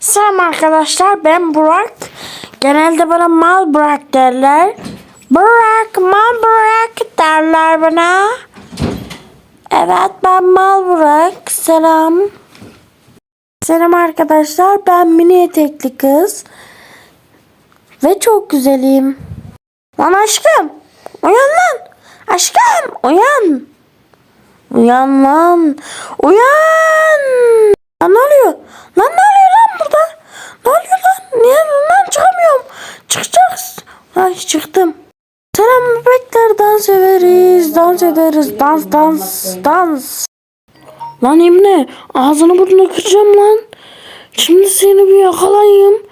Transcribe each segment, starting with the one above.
Selam arkadaşlar ben Burak. Genelde bana mal Burak derler. Burak mal Burak derler bana. Evet ben mal Burak. Selam. Selam arkadaşlar ben mini etekli kız. Ve çok güzelim. Lan aşkım. Uyan lan. Aşkım uyan. Uyan lan. Uyan. Lan ne oluyor? Lan ne oluyor lan burada? Ne oluyor lan? Niye lan çıkamıyorum? Çıkacağız. Ay çıktım. Selam bebekler dans ederiz. Dans ederiz. Dans dans dans. Lan Emre ağzını burnunu kıracağım lan. Şimdi seni bir yakalayayım.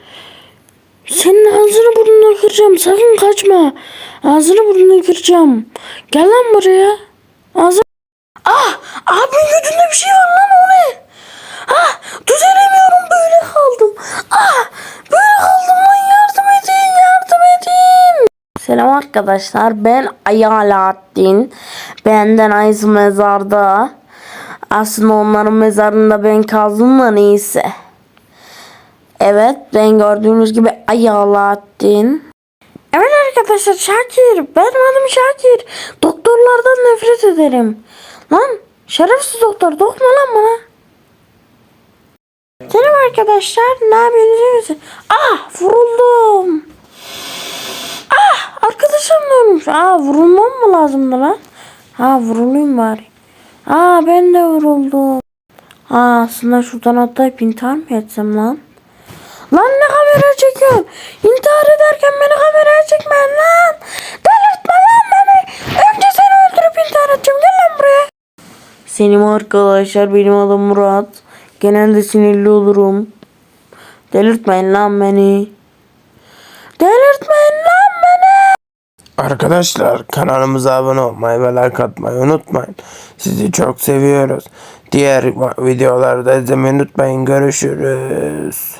Senin ağzını burnunu kıracağım. Sakın kaçma. Ağzını burnunu kıracağım. Gel lan buraya. Ağzını... Selam arkadaşlar ben Ayaladdin. Benden Ayız mezarda. Aslında onların mezarında ben kaldım da neyse. Evet ben gördüğünüz gibi Ayaladdin. Evet arkadaşlar Şakir. Benim adım Şakir. Doktorlardan nefret ederim. Lan şerefsiz doktor dokma lan bana. Selam arkadaşlar. Ne yapıyorsunuz? Ah vuruldum. Olmuş? Ah vurulmam mı lazımdı lan? Ha vurulayım bari. Aa ben de vuruldum. Aa aslında şuradan atlayıp intihar mı etsem lan? Lan ne kamera çekiyorsun? İntihar ederken beni kameraya çekmeyin lan. Delirtme lan beni. Önce seni öldürüp intihar edeceğim. Gel lan buraya. Senin arkadaşlar benim adım Murat. Genelde sinirli olurum. Delirtmeyin lan beni. Delirtmeyin lan beni. Arkadaşlar kanalımıza abone olmayı ve like atmayı unutmayın. Sizi çok seviyoruz. Diğer videolarda izlemeyi unutmayın. Görüşürüz.